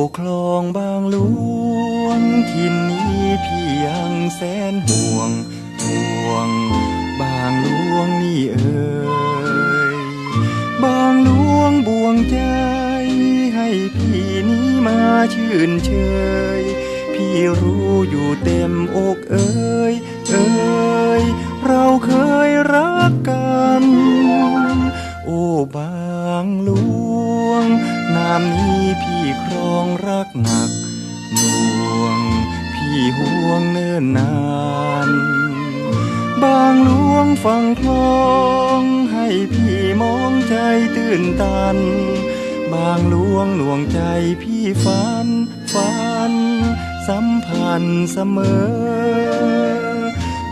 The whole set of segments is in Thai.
โอ้คลองบางหลวงทินนี้พี่ยังแสนห่วงห่วง บางหลวงนี่เอ่ยบางหลวงบ่วงใจ ให้พี่นี้มาชื่นเชย พี่รู้อยู่เต็มอกเอ่ยเอ่ยเราเคยรักกัน โอ้บางหลวง นามนี้พี่ครอง รักหนักหน่วง พี่ห่วงเนิ่นนาน บางหลวงฟังคลองให้พี่มองใจตื่นตัน บางหลวงหน่วงใจพี่ฝันฝัน สัมพันธ์เสมอ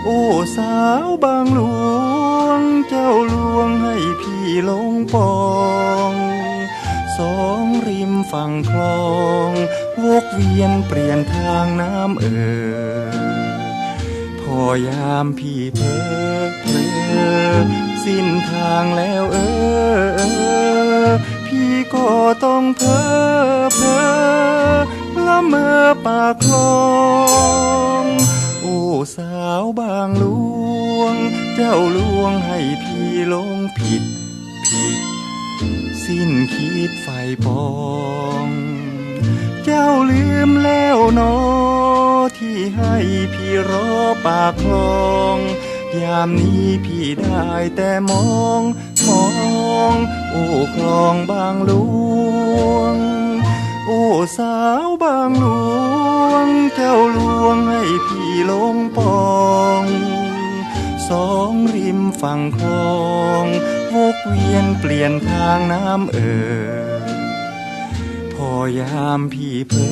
โอ้สาวบางหลวง เจ้าหลวงให้พี่ลงปอง ฝั่งคลอง วกเวียนเปลี่ยนทางน้ำเอ่อพอยามพี่เพอเพลอสิ้นทางแล้วเออเออพี่ก็ต้องเพอเพอละเมอปากคลองโอ้สาวบางหลวง เจ้าหลวงให้พี่ลงผิดผิด สิ้นคิดไฟปอง เจ้าลืมแล้วนอที่ให้พี่รอปากคลอง ยามนี้พี่ได้แต่มอง มอง โอ้คลองบางหลวง โอ้สาวบางหลวง เจ้าลวงให้พี่ลงปอง สองริมฝั่งคลองวกเวียนเปลี่ยนทางน้ำเอ่อพอยามพี่เพอ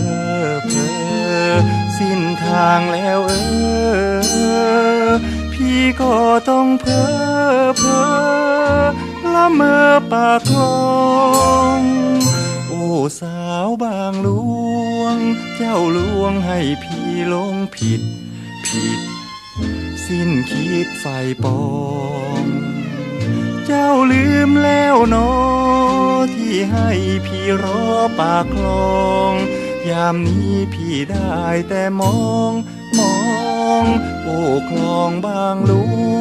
เพอสิ้นทางแล้วเออ พี่ก็ต้องเพอเพอละเมอปากคลองโอ้สาวบางหลวง เจ้าลวงให้พี่ลงผิด ผิด สิ้นคิดไฟปองเจ้าลืมแล้วเนอที่ให้พี่รอปากคลอง ยามนี้พี่ได้แต่มอง มอง โอ้คลองบางหลว